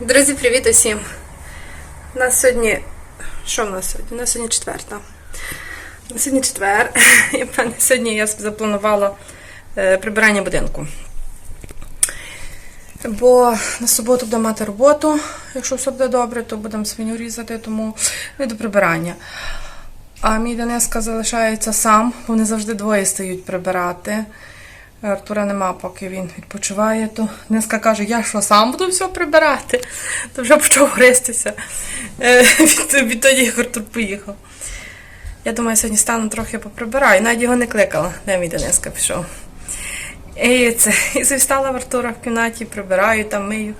Друзі, привіт усім! У нас сьогодні. Що в нас сьогодні? У нас сьогодні четверта. У нас сьогодні четвер. І в сьогодні я запланувала е, прибирання будинку. Бо на суботу буду мати роботу. Якщо все буде добре, то будемо свиню різати, тому не до прибирання. А мій Денеска залишається сам, вони завжди двоє стають прибирати. Артура нема, поки він відпочиває, то Денеска каже, я що сам буду все прибирати. То вже почав гристися е, від, від тоді, як Артур поїхав. Я думаю, сьогодні стану трохи поприбираю. Навіть його не кликала, де мій Денеска пішов. І це, і завстала в Артура в кімнаті, прибираю, там мию.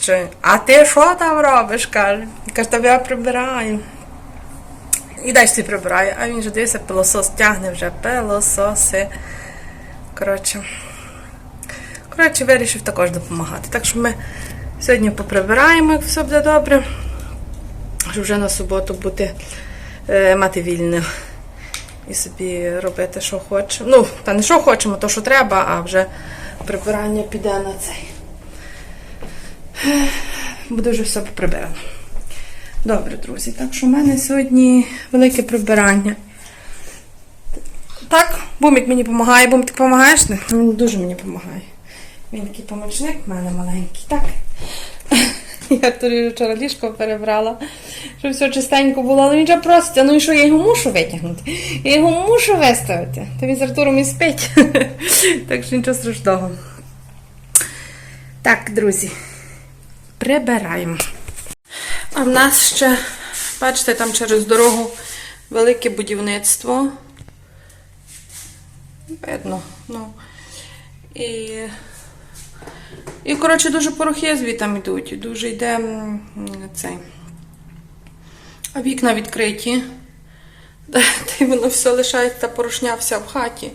Що, а ти що там робиш? каже. Я кажу, я прибираю. І далі прибираю, а він вже дивиться, пилосос тягне вже пилососи. Коротше. Коротше, вирішив також допомагати. Так що ми сьогодні поприбираємо, як все буде добре. Щоб вже на суботу бути е, мати вільне. І собі робити, що хочемо. Ну, та не що хочемо, то що треба, а вже прибирання піде на цей. Буде вже все поприбирано. Добре, друзі, так що в мене сьогодні велике прибирання. Так, Бумік мені допомагає, Бумік, ти допомагаєш? Не? Він дуже мені допомагає. Він такий помічник в мене маленький, так? Я торі вчора ліжко перебрала, щоб все чистенько було, але він же просить, ну і що я його мушу витягнути? Я його мушу виставити. Та він з Артуром і спить. так що нічого страшного. Так, друзі, прибираємо. А в нас ще, бачите, там через дорогу велике будівництво. Видно, ну. І, і коротше, дуже порохи звітам йдуть. Дуже йде цей. А вікна відкриті. Та й воно все лишається, та порожня вся в хаті.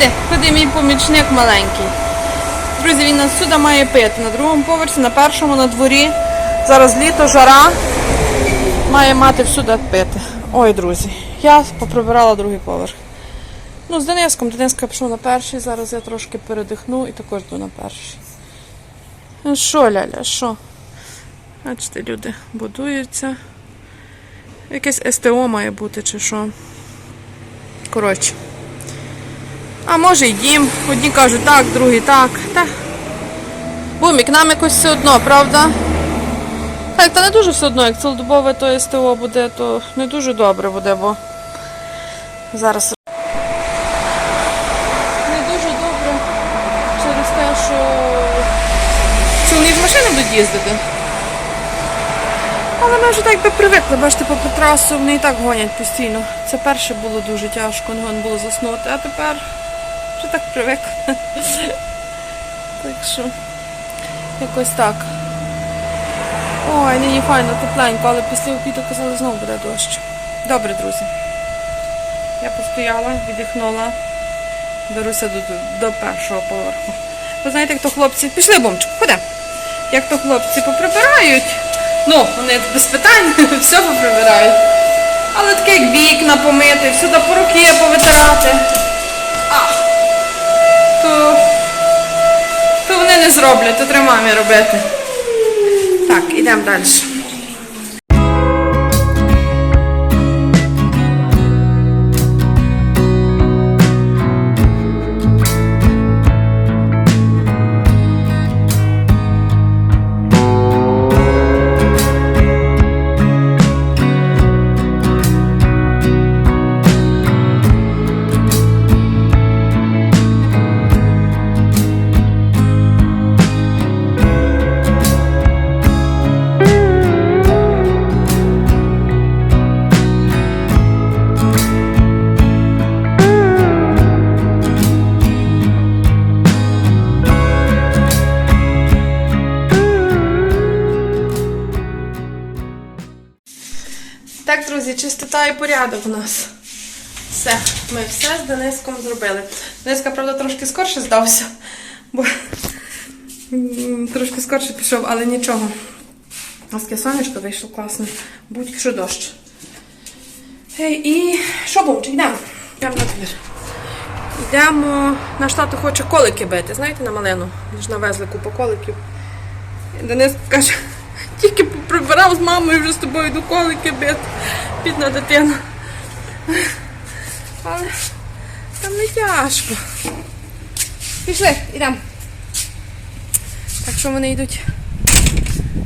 Сюди мій помічник маленький. Друзі, він нас сюди має пити. На другому поверсі, на першому, на дворі. Зараз літо, жара. Має мати всюди пити. Ой, друзі, я поприбирала другий поверх. Ну, з Дениском. Дениска пішов на перший, зараз я трошки передихну і також йду на перший. Що, Ляля, що? Бачите, люди будуються. Якесь СТО має бути чи що. Коротше. А може й дім. Одні кажуть так, другі так. Та. Бумік, нам якось все одно, правда? Так, та не дуже все одно, як цілодобове то СТО буде, то не дуже добре буде, бо зараз. Не дуже добре через те, що чоловік з машини будуть їздити. Але ми вже так би привикли, бачите, по трасу вони і так гонять постійно. Це перше було дуже тяжко, не можна було заснути, а тепер вже так привик. Так що якось так. Ой, нині файно, тепленько, але після обіду казали, знову буде дощ. Добре, друзі. Я постояла, віддихнула, беруся до, до першого поверху. Ви знаєте, як то хлопці. Пішли, бомчик, ходи. Як то хлопці поприбирають. Ну, вони без питань все поприбирають. Але таке як вікна помити, всюди поруки повитирати. То, то вони не зроблять, то треба мамі робити. Так, ідемо далі. Так, друзі, чистота і порядок у нас. Все, ми все з Дениском зробили. Дениска, правда, трошки скорше здався, бо трошки скорше пішов, але нічого. Нас сонечко вийшло класно. Будь-що дощ. І що бумчик, йдемо. Йдемо на двір. Йдемо. Наш тато хоче колики бити, знаєте, на малину. Ми ж навезли купу коликів. Денис каже, тільки прибирав з мамою вже з тобою до колики бити. Бідна дитина. Але там не тяжко. Пішли, йдемо. Так що вони йдуть.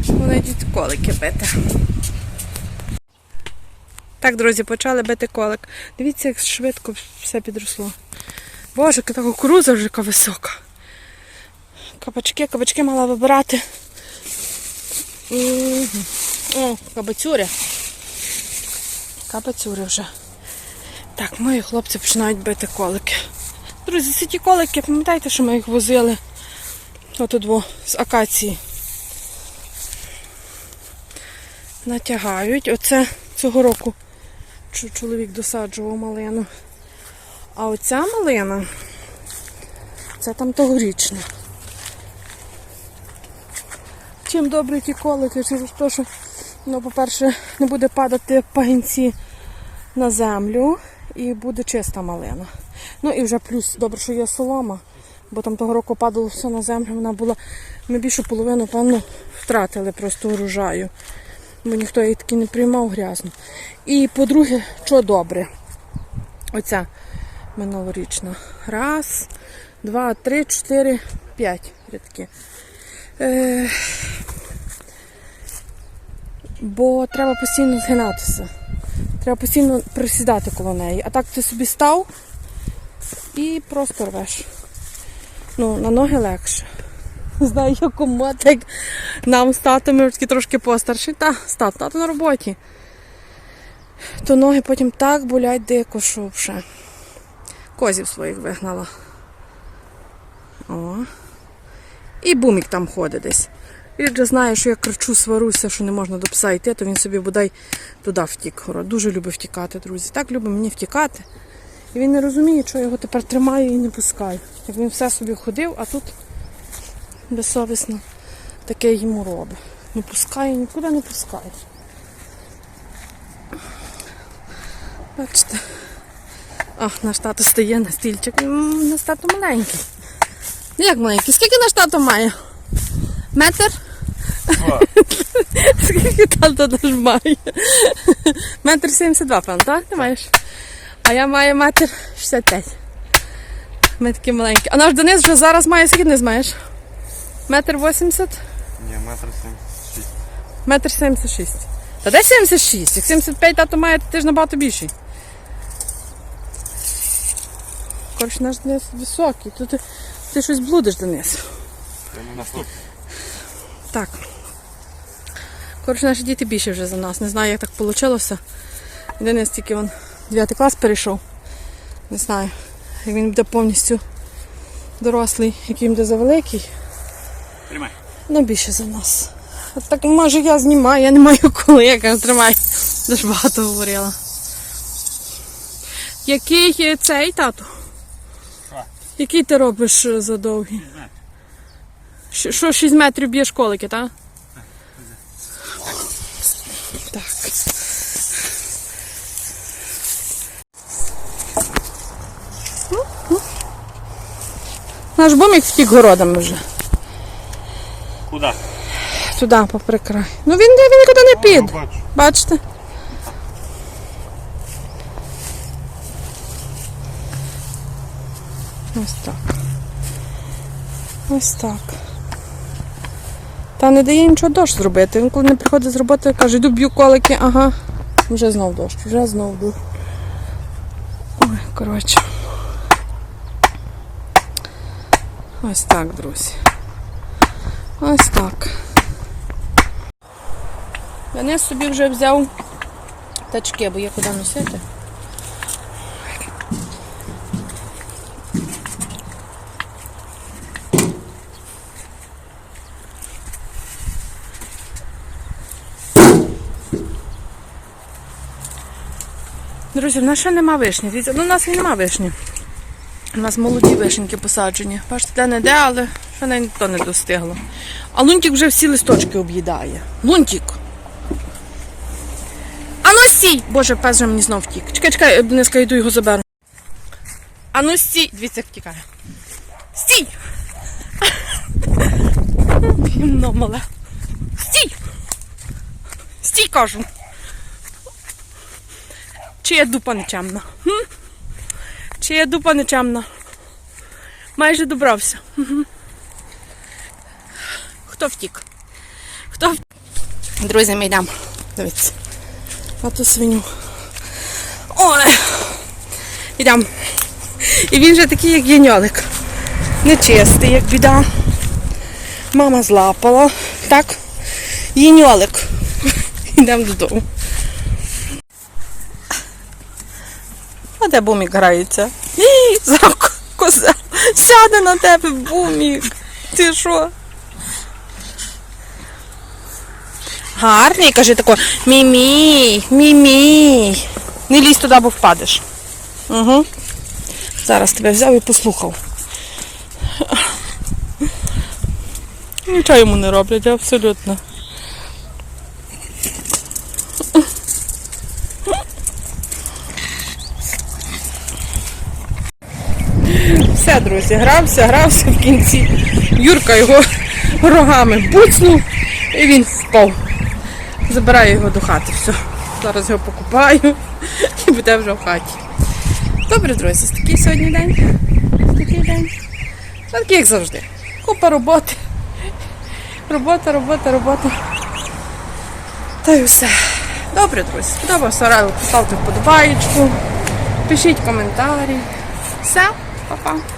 Вони йдуть колики бити. Так, друзі, почали бити колик. Дивіться, як швидко все підросло. Боже, яка та кукуруза вже яка висока. Кабачки, кабачки мала вибирати. О, кабацюри. Кабацюри вже. Так, мої хлопці починають бити колики. Друзі, ці ті колики, пам'ятаєте, що ми їх возили отут з акації. Натягають. Оце цього року чоловік досаджував малину. А оця малина, це там тогорічна. Чим добрі ті колики, через те, що, ну, по-перше, не буде падати пагінці на землю і буде чиста малина. Ну і вже плюс добре, що є солома, бо там того року падало все на землю, вона була, ми більшу половину, певно, втратили просто урожаю. Бо ніхто її таки не приймав грязно. І по-друге, що добре? Оця минулорічна. Раз, два, три, чотири, п'ять рядки. Е, бо треба постійно згинатися. Треба постійно присідати коло неї. А так ти собі став і просто рвеш. Ну, на ноги легше. Знаю, якому, а так нам з татом, ми такі трошки постарші. Та, стат, тато на роботі. То ноги потім так болять дико, що вже. Козів своїх вигнала. О. І бумік там ходить десь. Він вже знає, що я кричу, сваруся, що не можна до пса йти, то він собі бодай туди втік. Дуже любить втікати, друзі. Так любить мені втікати. І він не розуміє, що його тепер тримаю і не пускаю. Як він все собі ходив, а тут безсовісно таке йому робить. Не пускає, нікуди не пускає. Бачите. Ах, наш тато стає на стільчик. Наш тато маленький. Ну, Як маленький? Скільки наш тато має? Метр? Скільки тато наш має? Метр 72, певно, так? Ти маєш? А я маю метр 65. Ми такі маленькі. А наш Денис вже зараз має скільки не знаєш? Метр 80? Ні, метр сімдесят шість. Метр 76. Та де 76? Як 75 тато має, то ти ж набагато більший. Коротше, наш Денис високий. Тут ти, щось блудиш, Денис. Так. Коротше, наші діти більше вже за нас. Не знаю, як так вийшло. Денис тільки він 9 клас перейшов. Не знаю, як він буде повністю дорослий, який він буде завеликий. Тримай. Ну, більше за нас. От так може я знімаю, я не маю коли, я кажу, тримай. Дуже багато говорила. Який цей тату? Який ти робиш е, за довгий? Що, що 6 метрів б'єш колики, так? Так. Наш бомік втік городами вже. Куди? Туди, попри край. Ну він, він нікуди не піде. Бачите? Ось так. Ось так. Та не дає нічого дощ зробити. Він коли не приходить з роботи, каже, йду б'ю колики, ага. Вже знов дощ, вже знов дощ. Ой, коротше. Ось так, друзі. Ось так. Денис собі вже взяв тачки, бо є куди носити. Друзі, в нас ще нема вишні. Дивіться, ну, у нас нема вишні. У нас молоді вишеньки посаджені. Бачите, де не де, але ще ніхто не достигло. А лунтик вже всі листочки об'їдає. Лунтик! А ну стій! Боже, пес же мені знов втік. Чекай, чекай, Дениска, йду його заберу. А ну стій! Дивіться, як втікає. Стій! Гімно мале. Стій! Стій, кажу. Чия дупа нечемна? Хм? Чия дупа нечемна? Майже добрався. Хто втік? Хто втік? Друзі, ми йдемо. Дивіться. А ту свиню. Ой! Йдемо. І він же такий, як єньолик. Нечистий, як біда. Мама злапала. Так? Єньолик. Йдемо додому. А де бумік грається? Ій, Зараз ко- козел сяде на тебе бумік. Ти що? Гарний, каже тако, мімій, мімій. Не лізь туди, бо впадеш. Угу. Зараз тебе взяв і послухав. Нічого йому не роблять, абсолютно. Друзі, грався, грався в кінці. Юрка його рогами буцнув і він впав. Забираю його до хати. Все. Зараз його покупаю і буде вже в хаті. Добре, друзі, такий сьогодні день. Такий день. Такий, як завжди. Купа роботи. Робота, робота, робота. Та й все. Добре, друзі. Сподобався райлик, поставте вподобаєчку, пишіть коментарі. Все, па-па.